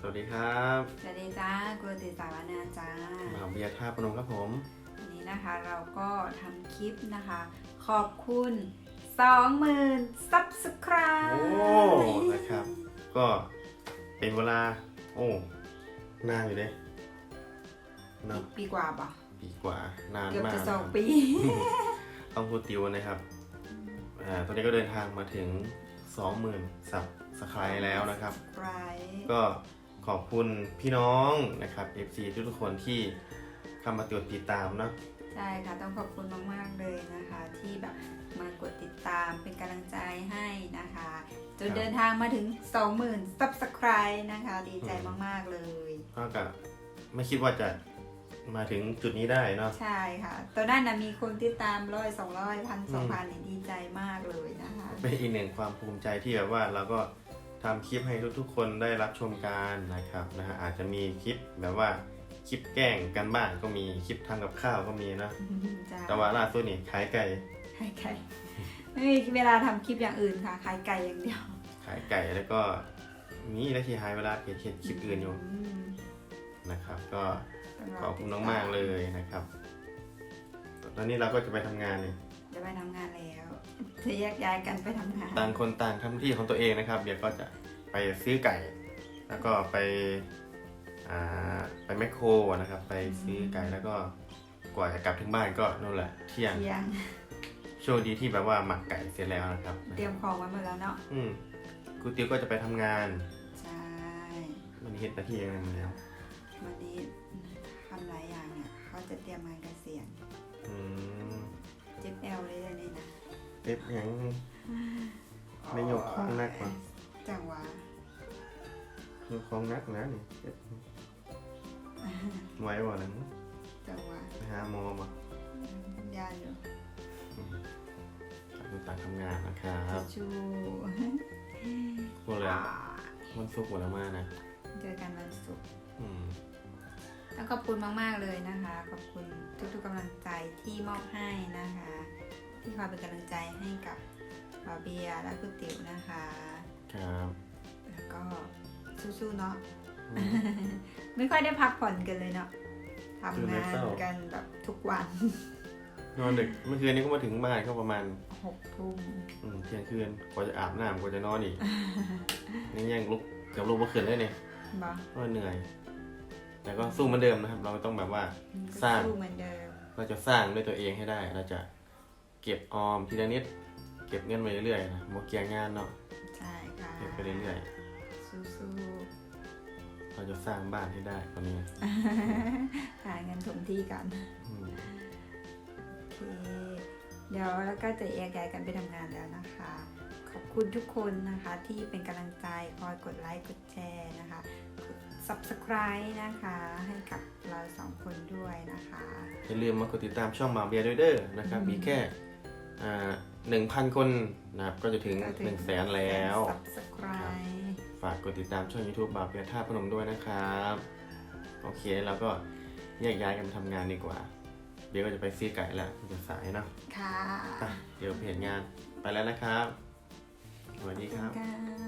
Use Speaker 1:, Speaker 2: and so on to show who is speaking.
Speaker 1: สวัสดีครับ
Speaker 2: สวัสดีจ้ากุลติสาวนาจ้า
Speaker 1: มาเบียร์ท่าพนมครับผม
Speaker 2: วันนี้นะคะเราก็ทำคลิปนะคะ ขอบคุณ20,000 subscribe
Speaker 1: โอ้นะครับ ก็เป็นเวลา โอ้นานอยู่เลยเนอะ
Speaker 2: ปีกว่าป่ะ
Speaker 1: ปีกว่านาน
Speaker 2: เกือบ
Speaker 1: มาก
Speaker 2: จะสอง
Speaker 1: นะครับ
Speaker 2: ปี
Speaker 1: ต้องพูดติวนะครับอ่าตอนนี้ก็เดินทางมาถึง 20,000 สับสไครแล้วนะครับ
Speaker 2: subscribe
Speaker 1: ก็ ขอบคุณพี่น้องนะครับ FC ทุกๆคนที่เข้ามาตรวจติดตามเนอะ
Speaker 2: ใช่ค่ะต้องขอบคุณมากๆเลยนะคะ ที่แบบมากดติดตามเป็นกำลังใจให้นะคะ จนเดินทางมาถึง 20,000 subscribe นะคะ ดีใจมากๆเลย
Speaker 1: ก็กับไม่คิดว่าจะมาถึงจุดนี้ได้เนาะ
Speaker 2: ใช่ค่ะ ตอนนั้นนะมีคนติดตามร้อยสองร้อยพันสองพันนี่ดีใจมากเลยนะคะ
Speaker 1: เป็นอีกหนึ่งความภูมิใจที่แบบว่าเราก็ ทำคลิปให้ทุกๆ คนได้รับชมกันนะครับนะฮะอาจจะมีคลิปแบบว่าคลิปแกล้งกันบ้างก็มีคลิปทำกับข้าวก็มีนะ
Speaker 2: จ้า
Speaker 1: แต่ว่าล่าสุดนี่ขายไก่
Speaker 2: ขายไก่ไม่มีเวลาทำคลิปอย่างอื่นค่ะขายไก่อย่างเดียว
Speaker 1: ขายไก่แล้วก็มีและที่หายเวลาเขียนคลิปอื่นอยู่
Speaker 2: ม
Speaker 1: นะครับ ก็
Speaker 2: ต้งร
Speaker 1: ขอบคุณน้องมากเลยนะครับ ตอนนี้เราก็จะไปทำงานนี่
Speaker 2: จะไปทำงานแล้วจะแยกย้ายกันไปทำงาน
Speaker 1: ต่างคนต่างทำที่ของตัวเองนะครับ เดี๋ยวก็จะไปซื้อไก่ แล้วก็ไปอ่าไปแมคโครนะครับ ไปซื้อไก่แล้วก็กว่าจะกลับถึงบ้านก็นั่นแหละเที่ยง
Speaker 2: เที่ยง
Speaker 1: โชคดีที่แบบว่าหมักไก่เสร็จแล้วนะครับ
Speaker 2: เตรียมของไว้หมดแล้วเนาะ
Speaker 1: อืมครูติวก็จะไปทำงาน
Speaker 2: ใช่
Speaker 1: วันนี้เห็นหน้าที่ยังไงมาแล้ว
Speaker 2: วันนี้ทำหลายอย่างเนี่ยเขาจะเตรียมงานเกษียณ
Speaker 1: อืม
Speaker 2: เจ็บแอลเลยอันนี่นะ
Speaker 1: เอ๊ะยังไม่ยกของหนักว่ะ
Speaker 2: จังหวะ
Speaker 1: ยกของนักนะนี่เอ๊ะไหวบ่นะ
Speaker 2: จังหวะ
Speaker 1: ไปหาหมอมา
Speaker 2: ยานอยู่
Speaker 1: ต่างคนต่างทำงานนะครับ
Speaker 2: ชู
Speaker 1: พูดเลยวันศุกร์วันละมานะ
Speaker 2: เจอกันวันศุกร์
Speaker 1: อืม
Speaker 2: ต้องขอบคุณมาก ๆ เลยนะคะ ขอบคุณ ทุกๆกำลังใจที่มอบให้นะคะ ที่คอยเป็นกำลังใจให้กับบาเบียและคุณติ๋วนะคะ
Speaker 1: ครับ
Speaker 2: แล้วก็สู้ๆเนาะ
Speaker 1: อืม
Speaker 2: ไม่ค่อยได้พักผ่อนกันเลยเนาะ
Speaker 1: คือ
Speaker 2: ทำ
Speaker 1: ไม่
Speaker 2: งาน
Speaker 1: เศร้า
Speaker 2: กันแบบทุกวัน
Speaker 1: นอนดึกเมื่อคืนนี้ก็มาถึงบ้านก็ประมาณ
Speaker 2: หกทุ่ม
Speaker 1: อืมเที่ยงคืนกว่าจะอาบน้ำกว่าจะนอนอีกนี่ยังลุกเกือบลุกเมื่อคืนเลยเนี่ย
Speaker 2: บอ
Speaker 1: เพราะว่าเหนื่อย แต่ก็สู้เหมือนเดิมนะครับ เราต้องแบบว่าสร้าง
Speaker 2: สู้เหมือนเดิม
Speaker 1: เราจะสร้างด้วยตัวเองให้ได้ เราจะเก็บออมทีละนิด เก็บเงินไปเรื่อยๆนะโมเกียงานเนาะ
Speaker 2: ใช่ค่ะ
Speaker 1: เก็บไปเรื่อย
Speaker 2: สู้
Speaker 1: ๆเราจะสร้างบ้านให้ได้ตอนนี้
Speaker 2: ๆหาเงินถมที่กัน
Speaker 1: อืม
Speaker 2: โอเคเดี๋ยวแล้วก็จะแยกย้ายกันไปทำงานแล้วนะคะ ขอบคุณทุกคนนะคะที่เป็นกำลังใจคอยกดไลค์กดแชร์นะคะกด subscribe นะคะ ให้กับเราสองคนด้วยนะคะ
Speaker 1: อย่าลืมมากดติดตามช่องมาเบียร์ด้วยเด้อนะครับ
Speaker 2: อืม
Speaker 1: มีแค่หนึ่งพันคนนะครับก็จะถึง
Speaker 2: ก็ถึ
Speaker 1: หนึ่งแสนแล้ว
Speaker 2: subscribe
Speaker 1: ฝากกดติดตามช่อง YouTube บาเบียร์ท่าพนมด้วยนะครับโอเคเราก็แยกย้ายกันไปทำงานดีกว่า เดี๋ยวก็จะไปซื้อไก่แล้วมันจะสายเนาะ
Speaker 2: ค่ะ
Speaker 1: ไปเดี๋ยวเพจงานไปแล้วนะครับสวัสดี
Speaker 2: ขอบ
Speaker 1: ค
Speaker 2: คุ
Speaker 1: รับ
Speaker 2: ณค่ะ